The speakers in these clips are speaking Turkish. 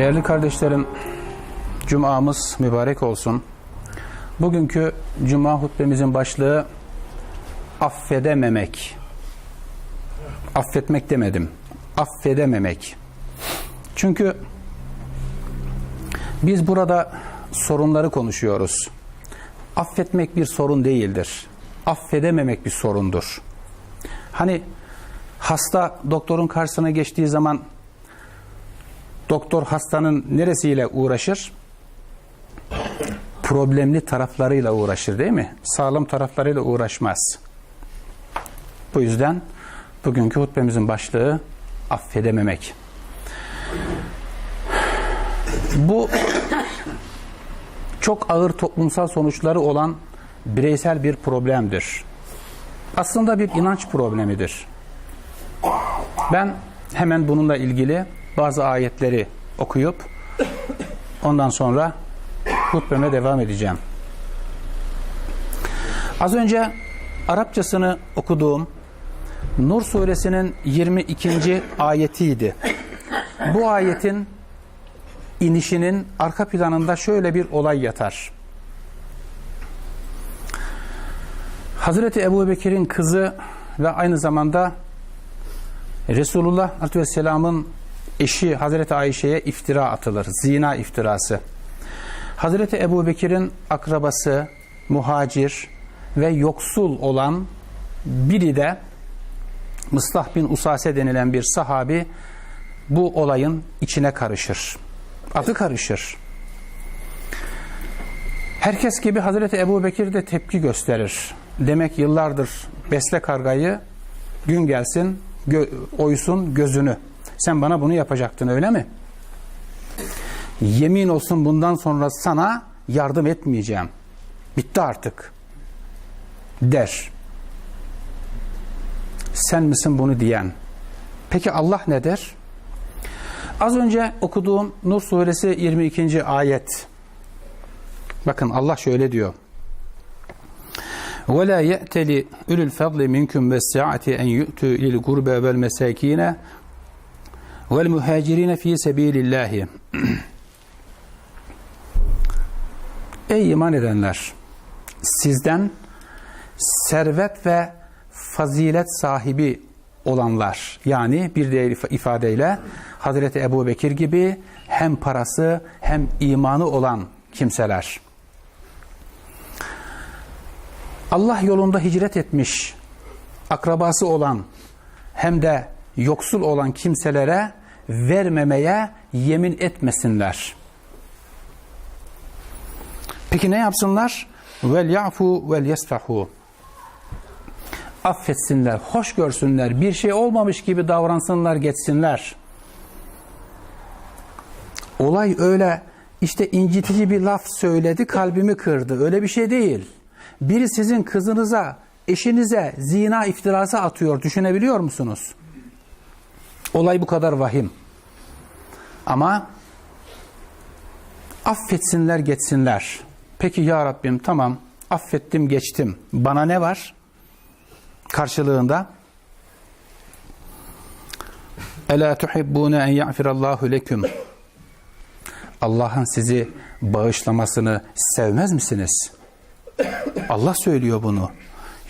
Değerli kardeşlerim, Cuma'mız mübarek olsun. Bugünkü Cuma hutbemizin başlığı affedememek. Affetmek demedim. Affedememek. Çünkü biz burada sorunları konuşuyoruz. Affetmek bir sorun değildir. Affedememek bir sorundur. Hani hasta doktorun karşısına geçtiği zaman doktor hastanın neresiyle uğraşır? Problemli taraflarıyla uğraşır değil mi? Sağlam taraflarıyla uğraşmaz. Bu yüzden bugünkü hutbemizin başlığı affedememek. Bu çok ağır toplumsal sonuçları olan bireysel bir problemdir. Aslında bir inanç problemidir. Ben hemen bununla ilgili bazı ayetleri okuyup ondan sonra hutbeme devam edeceğim. Az önce Arapçasını okuduğum Nur suresinin 22. ayetiydi. Bu ayetin inişinin arka planında şöyle bir olay yatar. Hazreti Ebu Bekir'in kızı ve aynı zamanda Resulullah Aleyhisselam'ın eşi Hazreti Ayşe'ye iftira atılır. Zina iftirası. Hazreti Ebu Bekir'in akrabası, muhacir ve yoksul olan biri de Mıslah bin Usase denilen bir sahabi bu olayın içine karışır. Adı karışır. Herkes gibi Hazreti Ebu Bekir de tepki gösterir. Demek yıllardır besle kargayı gün gelsin gö oysun gözünü. Sen bana bunu yapacaktın öyle mi? Yemin olsun bundan sonra sana yardım etmeyeceğim. Bitti artık. Der. Sen misin bunu diyen? Peki Allah ne der? Az önce okuduğum Nur suresi 22. ayet. Bakın Allah şöyle diyor. وَلَا يَأْتَلِ اُلُوا الْفَضْلِ مِنْكُمْ وَالسَّعَةِ اَنْ يُؤْتُوا لِلْقُرْبَ وَالْمَسَاكِينَ vel muhacirine fi sebilillahi. Ey iman edenler! Sizden servet ve fazilet sahibi olanlar yani bir diğer ifadeyle Hazreti Ebu Bekir gibi hem parası hem imanı olan kimseler. Allah yolunda hicret etmiş akrabası olan hem de yoksul olan kimselere vermemeye yemin etmesinler. Peki ne yapsınlar? Vel yafu vel yesfahu. Affetsinler, hoş görsünler, bir şey olmamış gibi davransınlar, geçsinler. Olay öyle işte incitici bir laf söyledi, kalbimi kırdı. Öyle bir şey değil. Biri sizin kızınıza, eşinize zina iftirası atıyor. Düşünebiliyor musunuz? Olay bu kadar vahim. Ama affetsinler geçsinler. Peki ya Rabbim tamam affettim geçtim. Bana ne var? Karşılığında Ela tuhibbune en ya'firallahu leküm Allah'ın sizi bağışlamasını sevmez misiniz? Allah söylüyor bunu.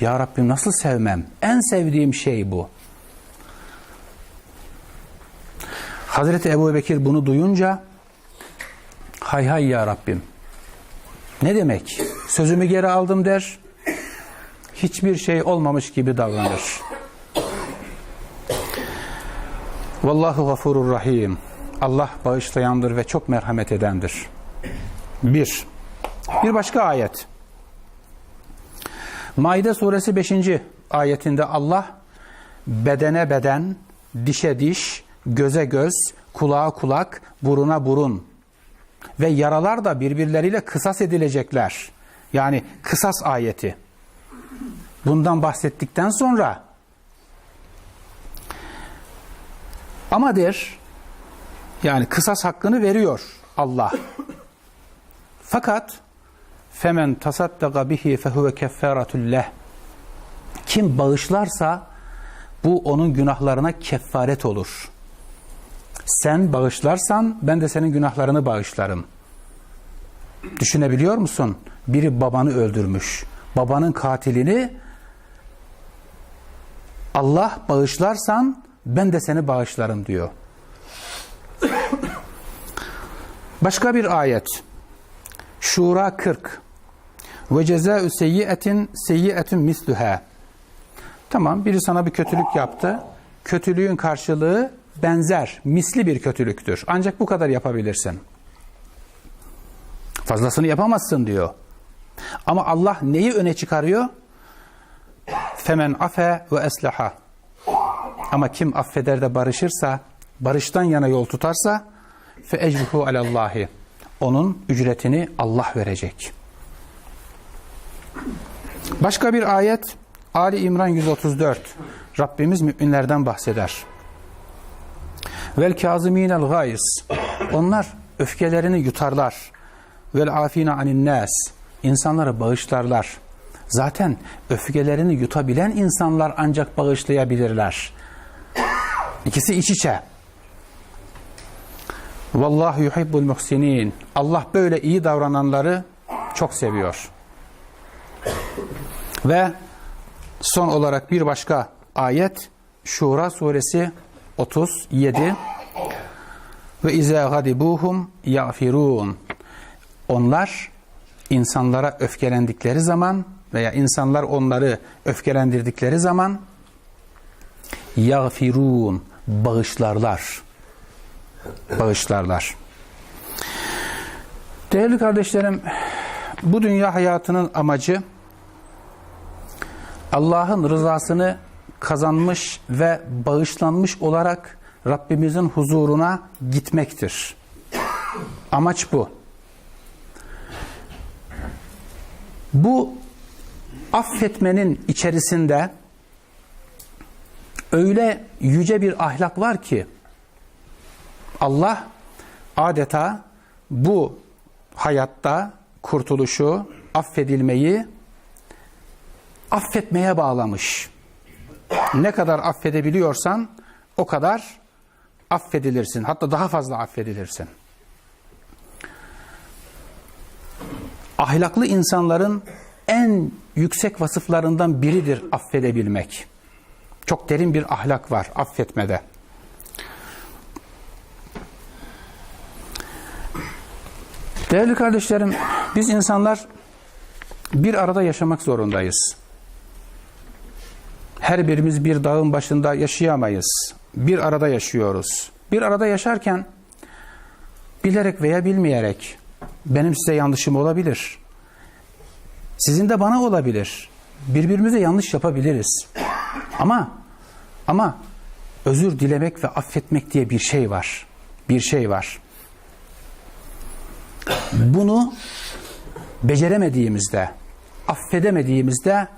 Ya Rabbim nasıl sevmem? En sevdiğim şey bu. Hazreti Ebu Bekir bunu duyunca hay hay ya Rabbim ne demek? Sözümü geri aldım der. Hiçbir şey olmamış gibi davranır. Vallahu gafurur rahim. Allah bağışlayandır ve çok merhamet edendir. Bir. Bir başka ayet. Maide suresi 5. ayetinde Allah bedene beden, dişe diş, göze göz, kulağa kulak, buruna burun ve yaralar da birbirleriyle kısas edilecekler. Yani kısas ayeti. Bundan bahsettikten sonra ama der yani kısas hakkını veriyor Allah. Fakat femen tasaddaka bihi fehuve keffaratun leh. Kim bağışlarsa bu onun günahlarına kefaret olur. Sen bağışlarsan ben de senin günahlarını bağışlarım. Düşünebiliyor musun? Biri babanı öldürmüş. Babanın katilini Allah bağışlarsan ben de seni bağışlarım diyor. Başka bir ayet. Şura 40. Ve cezaü seyyiyetin seyyiyetin misluha. Tamam biri sana bir kötülük yaptı. Kötülüğün karşılığı benzer, misli bir kötülüktür. Ancak bu kadar yapabilirsin. Fazlasını yapamazsın diyor. Ama Allah neyi öne çıkarıyor? Femen afe ve eslaha. Ama kim affeder de barışırsa, barıştan yana yol tutarsa fe ecruhu alallahi. Onun ücretini Allah verecek. Başka bir ayet Ali İmran 134. Rabbimiz müminlerden bahseder. Vel kazimînel gayz. Onlar öfkelerini yutarlar. Vel afina anin nas. İnsanları bağışlarlar. Zaten öfkelerini yutabilen insanlar ancak bağışlayabilirler. İkisi iç içe. Vallahu yuhibbul muhsinin. Allah böyle iyi davrananları çok seviyor. Ve son olarak bir başka ayet Şura suresi 37 ve izâ gadibuhum yağfirûn onlar insanlara öfkelendikleri zaman veya insanlar onları öfkelendirdikleri zaman yağfirûn bağışlarlar. Bağışlarlar. Değerli kardeşlerim bu dünya hayatının amacı Allah'ın rızasını kazanmış ve bağışlanmış olarak Rabbimizin huzuruna gitmektir. Amaç bu. Bu affetmenin içerisinde öyle yüce bir ahlak var ki Allah adeta bu hayatta kurtuluşu, affedilmeyi affetmeye bağlamış. Ne kadar affedebiliyorsan o kadar affedilirsin. Hatta daha fazla affedilirsin. Ahlaklı insanların en yüksek vasıflarından biridir affedebilmek. Çok derin bir ahlak var affetmede. Değerli kardeşlerim, biz insanlar bir arada yaşamak zorundayız. Her birimiz bir dağın başında yaşayamayız. Bir arada yaşıyoruz. Bir arada yaşarken bilerek veya bilmeyerek benim size yanlışım olabilir. Sizin de bana olabilir. Birbirimize yanlış yapabiliriz. Ama ama özür dilemek ve affetmek diye bir şey var. Bir şey var. Bunu beceremediğimizde, affedemediğimizde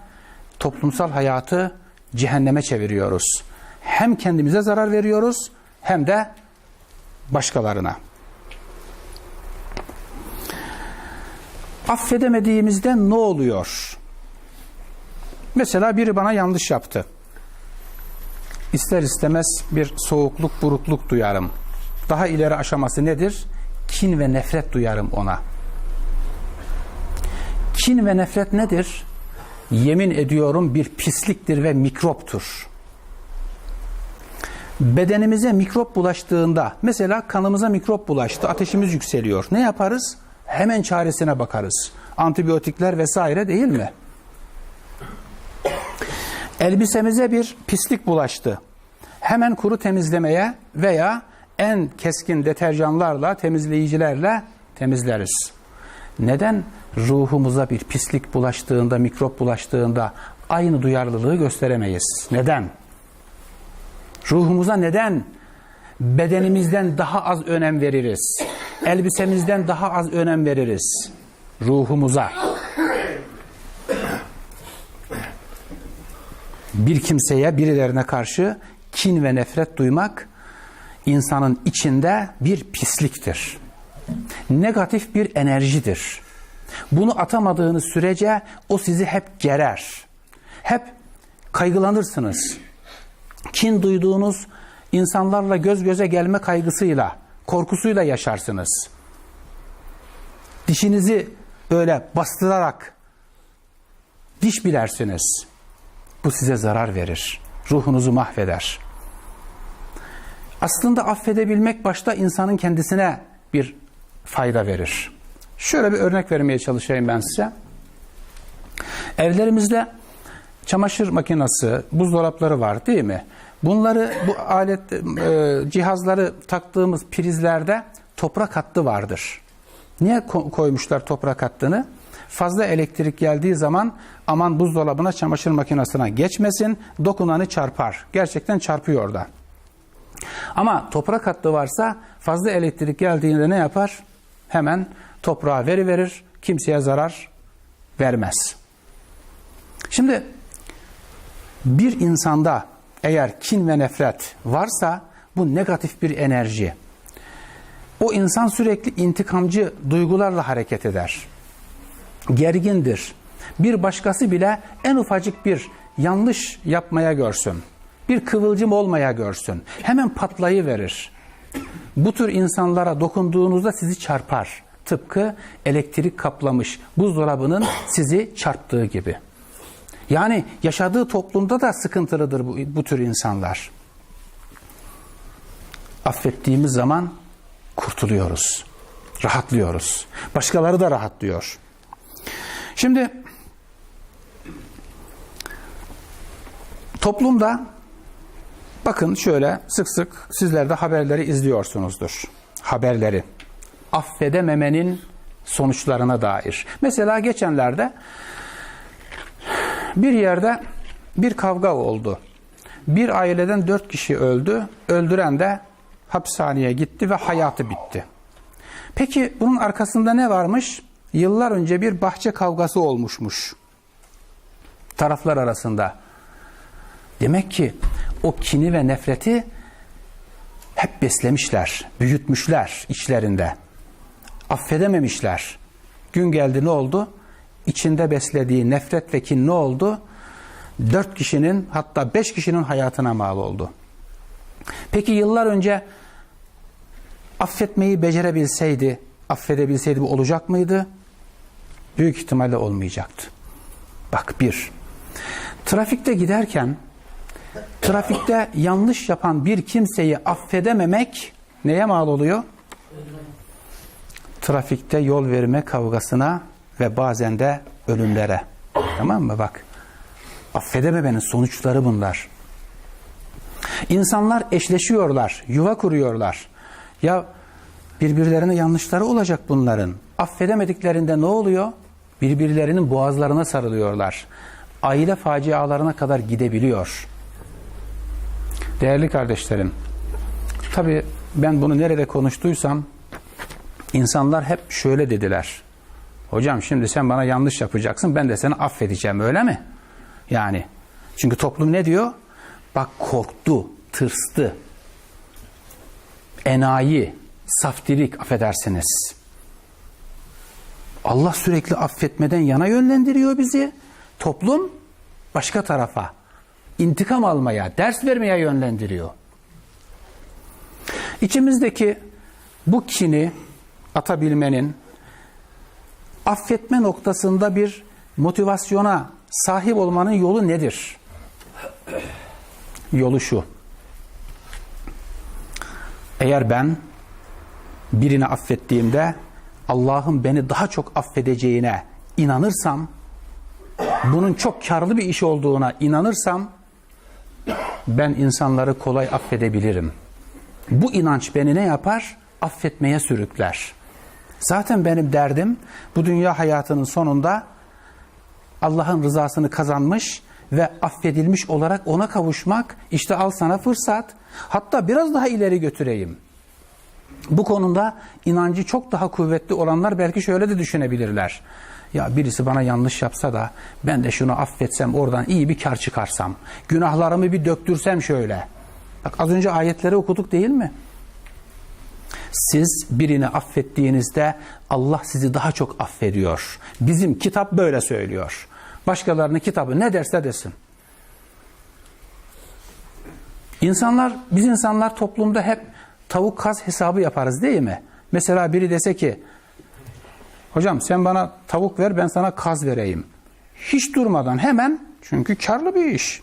toplumsal hayatı cehenneme çeviriyoruz. Hem kendimize zarar veriyoruz hem de başkalarına. Affedemediğimizde ne oluyor? Mesela biri bana yanlış yaptı. İster istemez bir soğukluk, burukluk duyarım. Daha ileri aşaması nedir? Kin ve nefret duyarım ona. Kin ve nefret nedir? Yemin ediyorum bir pisliktir ve mikroptur. Bedenimize mikrop bulaştığında, mesela kanımıza mikrop bulaştı, ateşimiz yükseliyor. Ne yaparız? Hemen çaresine bakarız. Antibiyotikler vesaire değil mi? Elbisemize bir pislik bulaştı. Hemen kuru temizlemeye veya en keskin deterjanlarla, temizleyicilerle temizleriz. Neden ruhumuza bir pislik bulaştığında, mikrop bulaştığında aynı duyarlılığı gösteremeyiz? Neden? Ruhumuza neden bedenimizden daha az önem veririz? Elbisemizden daha az önem veririz ruhumuza. Bir kimseye, birilerine karşı kin ve nefret duymak insanın içinde bir pisliktir. Negatif bir enerjidir. Bunu atamadığınız sürece o sizi hep gerer. Hep kaygılanırsınız. Kin duyduğunuz insanlarla göz göze gelme kaygısıyla, korkusuyla yaşarsınız. Dişinizi böyle bastırarak diş bilersiniz. Bu size zarar verir. Ruhunuzu mahveder. Aslında affedebilmek başta insanın kendisine bir fayda verir. Şöyle bir örnek vermeye çalışayım ben size. Evlerimizde çamaşır makinesi, buzdolapları var değil mi? Bunları bu alet e, cihazları taktığımız prizlerde toprak hattı vardır. Niye ko- koymuşlar toprak hattını? Fazla elektrik geldiği zaman aman buzdolabına çamaşır makinesine geçmesin, dokunanı çarpar. Gerçekten çarpıyor da. Ama toprak hattı varsa fazla elektrik geldiğinde ne yapar? Hemen toprağa veri verir, kimseye zarar vermez. Şimdi bir insanda eğer kin ve nefret varsa bu negatif bir enerji. O insan sürekli intikamcı duygularla hareket eder. Gergindir. Bir başkası bile en ufacık bir yanlış yapmaya görsün. Bir kıvılcım olmaya görsün. Hemen patlayı verir. Bu tür insanlara dokunduğunuzda sizi çarpar. Tıpkı elektrik kaplamış buzdolabının sizi çarptığı gibi. Yani yaşadığı toplumda da sıkıntılıdır bu, bu tür insanlar. Affettiğimiz zaman kurtuluyoruz. Rahatlıyoruz. Başkaları da rahatlıyor. Şimdi toplumda bakın şöyle sık sık sizler de haberleri izliyorsunuzdur. Haberleri. Affedememenin sonuçlarına dair. Mesela geçenlerde bir yerde bir kavga oldu. Bir aileden dört kişi öldü. Öldüren de hapishaneye gitti ve hayatı bitti. Peki bunun arkasında ne varmış? Yıllar önce bir bahçe kavgası olmuşmuş. Taraflar arasında. Demek ki o kini ve nefreti hep beslemişler, büyütmüşler içlerinde. Affedememişler. Gün geldi ne oldu? İçinde beslediği nefret ve kin ne oldu? Dört kişinin hatta beş kişinin hayatına mal oldu. Peki yıllar önce affetmeyi becerebilseydi, affedebilseydi bu olacak mıydı? Büyük ihtimalle olmayacaktı. Bak bir, trafikte giderken trafikte yanlış yapan bir kimseyi affedememek neye mal oluyor? Trafikte yol verme kavgasına ve bazen de ölümlere. Tamam mı? Bak. Affedememenin sonuçları bunlar. İnsanlar eşleşiyorlar, yuva kuruyorlar. Ya birbirlerine yanlışları olacak bunların. Affedemediklerinde ne oluyor? Birbirlerinin boğazlarına sarılıyorlar. Aile facialarına kadar gidebiliyor. Değerli kardeşlerim, tabi ben bunu nerede konuştuysam insanlar hep şöyle dediler. Hocam şimdi sen bana yanlış yapacaksın ben de seni affedeceğim öyle mi? Yani çünkü toplum ne diyor? Bak korktu, tırstı. Enayi, saftirik affedersiniz. Allah sürekli affetmeden yana yönlendiriyor bizi. Toplum başka tarafa intikam almaya, ders vermeye yönlendiriyor. İçimizdeki bu kini atabilmenin affetme noktasında bir motivasyona sahip olmanın yolu nedir? Yolu şu. Eğer ben birini affettiğimde Allah'ın beni daha çok affedeceğine inanırsam, bunun çok karlı bir iş olduğuna inanırsam, ben insanları kolay affedebilirim. Bu inanç beni ne yapar? Affetmeye sürükler. Zaten benim derdim bu dünya hayatının sonunda Allah'ın rızasını kazanmış ve affedilmiş olarak ona kavuşmak. İşte al sana fırsat. Hatta biraz daha ileri götüreyim. Bu konuda inancı çok daha kuvvetli olanlar belki şöyle de düşünebilirler. Ya birisi bana yanlış yapsa da ben de şunu affetsem oradan iyi bir kar çıkarsam. Günahlarımı bir döktürsem şöyle. Bak az önce ayetleri okuduk değil mi? Siz birini affettiğinizde Allah sizi daha çok affediyor. Bizim kitap böyle söylüyor. Başkalarının kitabı ne derse desin. İnsanlar, biz insanlar toplumda hep tavuk kaz hesabı yaparız değil mi? Mesela biri dese ki, hocam sen bana tavuk ver ben sana kaz vereyim. Hiç durmadan hemen çünkü karlı bir iş.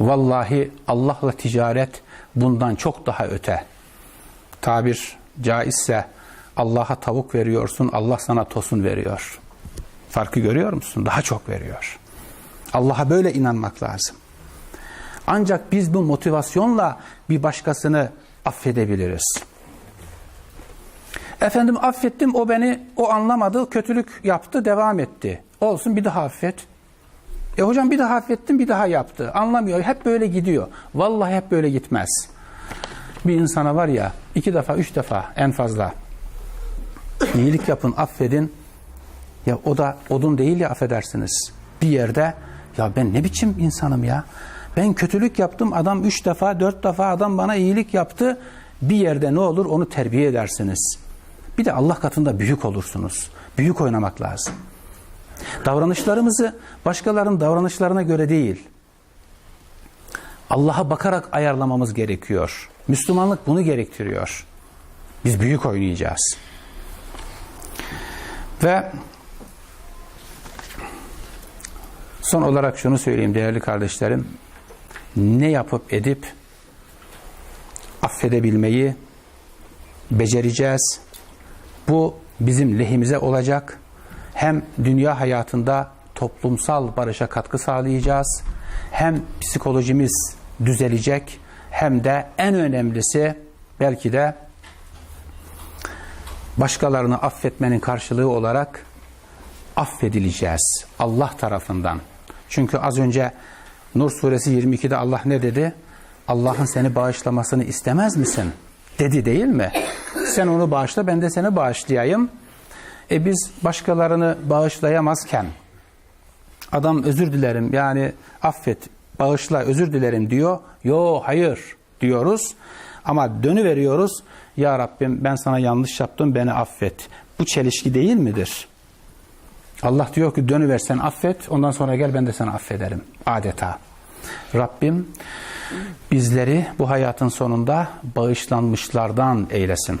Vallahi Allah'la ticaret bundan çok daha öte. Tabir caizse Allah'a tavuk veriyorsun, Allah sana tosun veriyor. Farkı görüyor musun? Daha çok veriyor. Allah'a böyle inanmak lazım. Ancak biz bu motivasyonla bir başkasını affedebiliriz. Efendim affettim o beni o anlamadı kötülük yaptı devam etti. Olsun bir daha affet. E hocam bir daha affettim bir daha yaptı. Anlamıyor hep böyle gidiyor. Vallahi hep böyle gitmez. Bir insana var ya iki defa üç defa en fazla iyilik yapın affedin. Ya o da odun değil ya affedersiniz. Bir yerde ya ben ne biçim insanım ya. Ben kötülük yaptım adam üç defa dört defa adam bana iyilik yaptı. Bir yerde ne olur onu terbiye edersiniz. Bir de Allah katında büyük olursunuz. Büyük oynamak lazım. Davranışlarımızı başkalarının davranışlarına göre değil, Allah'a bakarak ayarlamamız gerekiyor. Müslümanlık bunu gerektiriyor. Biz büyük oynayacağız. Ve son olarak şunu söyleyeyim değerli kardeşlerim. Ne yapıp edip affedebilmeyi becereceğiz. Bu bizim lehimize olacak. Hem dünya hayatında toplumsal barışa katkı sağlayacağız. Hem psikolojimiz düzelecek hem de en önemlisi belki de başkalarını affetmenin karşılığı olarak affedileceğiz Allah tarafından. Çünkü az önce Nur suresi 22'de Allah ne dedi? Allah'ın seni bağışlamasını istemez misin? Dedi değil mi? Sen onu bağışla ben de seni bağışlayayım. E biz başkalarını bağışlayamazken adam özür dilerim yani affet, bağışla, özür dilerim diyor. Yo hayır diyoruz. Ama dönü veriyoruz. Ya Rabbim ben sana yanlış yaptım beni affet. Bu çelişki değil midir? Allah diyor ki dönüversen affet ondan sonra gel ben de sana affederim. Adeta. Rabbim bizleri bu hayatın sonunda bağışlanmışlardan eylesin.